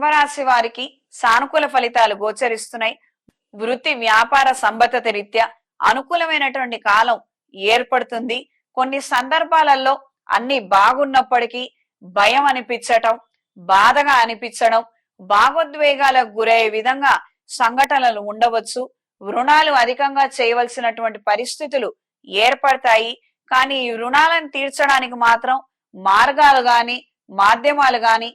కుంభరాశి వారికి సానుకూల ఫలితాలు గోచరిస్తున్నాయి. వృత్తి వ్యాపార సంబద్ధత రీత్యా అనుకూలమైనటువంటి కాలం ఏర్పడుతుంది. కొన్ని సందర్భాలలో అన్ని బాగున్నప్పటికీ భయం అనిపించటం బాధగా అనిపించడం భావోద్వేగాలకు గురయ్యే విధంగా సంఘటనలు ఉండవచ్చు. రుణాలు అధికంగా చేయవలసినటువంటి పరిస్థితులు ఏర్పడతాయి. కానీ ఈ రుణాలను తీర్చడానికి మాత్రం మార్గాలు గాని మాధ్యమాలు గాని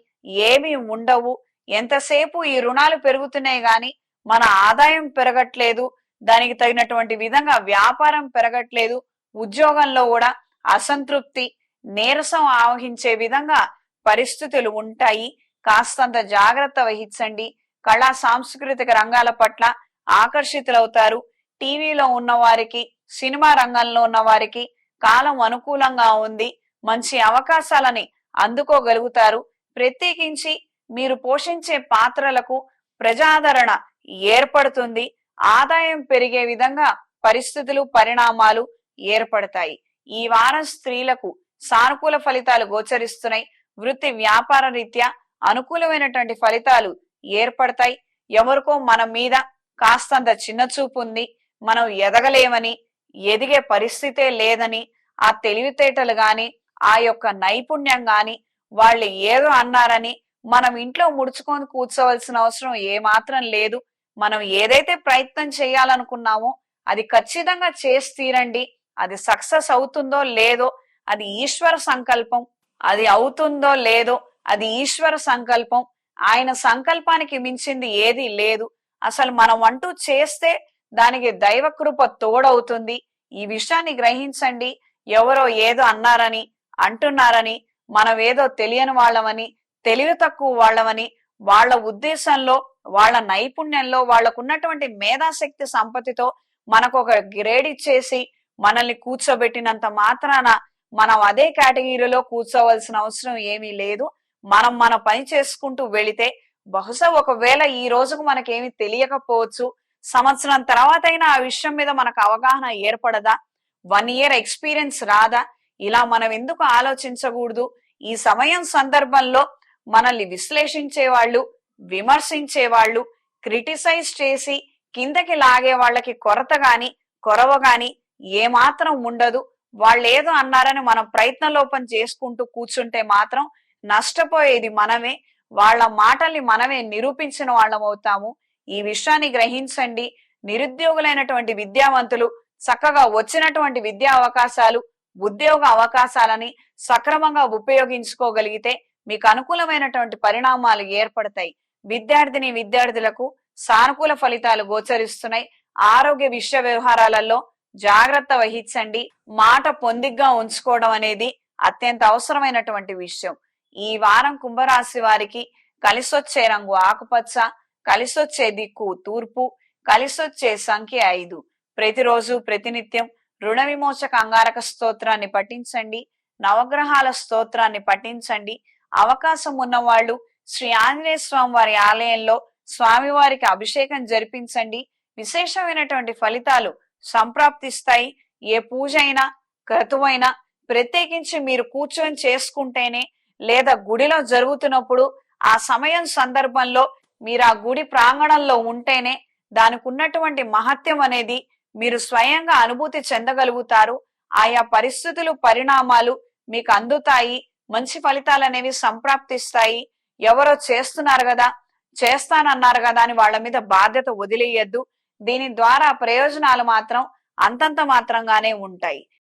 ఏమీ ఉండవు. ఎంతసేపు ఈ రుణాలు పెరుగుతున్నాయి గాని మన ఆదాయం పెరగట్లేదు దానికి తగినటువంటి విధంగా వ్యాపారం పెరగట్లేదు ఉద్యోగంలో కూడా అసంతృప్తి నీరసం ఆవహించే విధంగా పరిస్థితులు ఉంటాయి. కాస్తంత జాగ్రత్త వహించండి. కళా సాంస్కృతిక రంగాల పట్ల ఆకర్షితులవుతారు. టీవీలో ఉన్న వారికి సినిమా రంగంలో ఉన్న వారికి కాలం అనుకూలంగా ఉంది. మంచి అవకాశాలని అందుకోగలుగుతారు. ప్రత్యేకించి మీరు పోషించే పాత్రలకు ప్రజాదరణ ఏర్పడుతుంది. ఆదాయం పెరిగే విధంగా పరిస్థితులు పరిణామాలు ఏర్పడతాయి. ఈ వారం స్త్రీలకు సానుకూల ఫలితాలు గోచరిస్తున్నాయి. వృత్తి వ్యాపార రీత్యా అనుకూలమైనటువంటి ఫలితాలు ఏర్పడతాయి. ఎవరికో మన మీద కాస్తంత చిన్నచూపు ఉంది. మనం ఎదగలేమని ఎదిగే పరిస్థితే లేదని ఆ తెలివితేటలు గాని ఆ యొక్క నైపుణ్యం గాని వాళ్ళు ఏదో అన్నారని మనం ఇంట్లో ముడుచుకొని కూర్చోవలసిన అవసరం ఏమాత్రం లేదు. మనం ఏదైతే ప్రయత్నం చేయాలనుకున్నామో అది ఖచ్చితంగా చేసి తీరండి. అది సక్సెస్ అవుతుందో లేదో అది ఈశ్వర సంకల్పం. అది అవుతుందో లేదో అది ఈశ్వర సంకల్పం. ఆయన సంకల్పానికి మించింది ఏది లేదు. అసలు మనం అంటూ చేస్తే దానికి దైవకృప తోడవుతుంది. ఈ విషయాన్ని గ్రహించండి. ఎవరో ఏదో అన్నారని అంటున్నారని మనం ఏదో తెలియని వాళ్ళమని తెలివి తక్కువ వాళ్ళమని వాళ్ళ ఉద్దేశంలో వాళ్ళ నైపుణ్యంలో వాళ్ళకున్నటువంటి మేధాశక్తి సంపత్తితో మనకు ఒక గ్రేడ్ ఇచ్చేసి మనల్ని కూర్చోబెట్టినంత మాత్రాన మనం అదే కేటగిరీలో కూర్చోవలసిన అవసరం ఏమీ లేదు. మనం మన పని చేసుకుంటూ వెళితే బహుశా ఒకవేళ ఈ రోజుకు మనకేమి తెలియకపోవచ్చు సంవత్సరం తర్వాత అయినా ఆ విషయం మీద మనకు అవగాహన ఏర్పడదా వన్ ఇయర్ ఎక్స్పీరియన్స్ రాదా ఇలా మనం ఎందుకు ఆలోచించకూడదు? ఈ సమయం సందర్భంలో మనల్ని విశ్లేషించే వాళ్ళు విమర్శించే వాళ్ళు క్రిటిసైజ్ చేసి కిందకి లాగే వాళ్ళకి కొరత గాని కొరవ గాని ఏమాత్రం ఉండదు. వాళ్ళు ఏదో అన్నారని మనం ప్రయత్నలోపం చేసుకుంటూ కూర్చుంటే మాత్రం నష్టపోయేది మనమే. వాళ్ళ మాటల్ని మనమే నిరూపించిన వాళ్ళం అవుతాము. ఈ విషయాన్ని గ్రహించండి. నిరుద్యోగులైనటువంటి విద్యావంతులు చక్కగా వచ్చినటువంటి విద్యా అవకాశాలు ఉద్యోగ అవకాశాలని సక్రమంగా ఉపయోగించుకోగలిగితే మీకు అనుకూలమైనటువంటి పరిణామాలు ఏర్పడతాయి. విద్యార్థిని విద్యార్థులకు సానుకూల ఫలితాలు గోచరిస్తున్నాయి. ఆరోగ్య విషయ వ్యవహారాలలో జాగ్రత్త వహించండి. మాట పొందిగ్గా ఉంచుకోవడం అనేది అత్యంత అవసరమైనటువంటి విషయం. ఈ వారం కుంభరాశి వారికి కలిసొచ్చే రంగు ఆకుపచ్చ కలిసొచ్చే దిక్కు తూర్పు కలిసొచ్చే సంఖ్య ఐదు. ప్రతిరోజు ప్రతినిత్యం రుణ విమోచక అంగారక స్తోత్రాన్ని పఠించండి. నవగ్రహాల స్తోత్రాన్ని పఠించండి. అవకాశం ఉన్నవాళ్ళు శ్రీ ఆంజనేయ స్వామి వారి ఆలయంలో స్వామివారికి అభిషేకం జరిపించండి. విశేషమైనటువంటి ఫలితాలు సంప్రాప్తిస్తాయి. ఏ పూజ అయినా క్రతువైనా ప్రత్యేకించి మీరు కూర్చొని చేసుకుంటేనే లేదా గుడిలో జరుగుతున్నప్పుడు ఆ సమయం సందర్భంలో మీరు ఆ గుడి ప్రాంగణంలో ఉంటేనే దానికి ఉన్నటువంటి మహత్యం అనేది మీరు స్వయంగా అనుభూతి చెందగలుగుతారు. ఆయా పరిస్థితులు పరిణామాలు మీకు అందుతాయి. మంచి ఫలితాలు అనేవి సంప్రాప్తిస్తాయి. ఎవరో చేస్తున్నారు కదా చేస్తానన్నారు కదా అని వాళ్ళ మీద బాధ్యత వదిలేయద్దు. దీని ద్వారా ప్రయోజనాలు మాత్రం అంతంత మాత్రంగానే ఉంటాయి.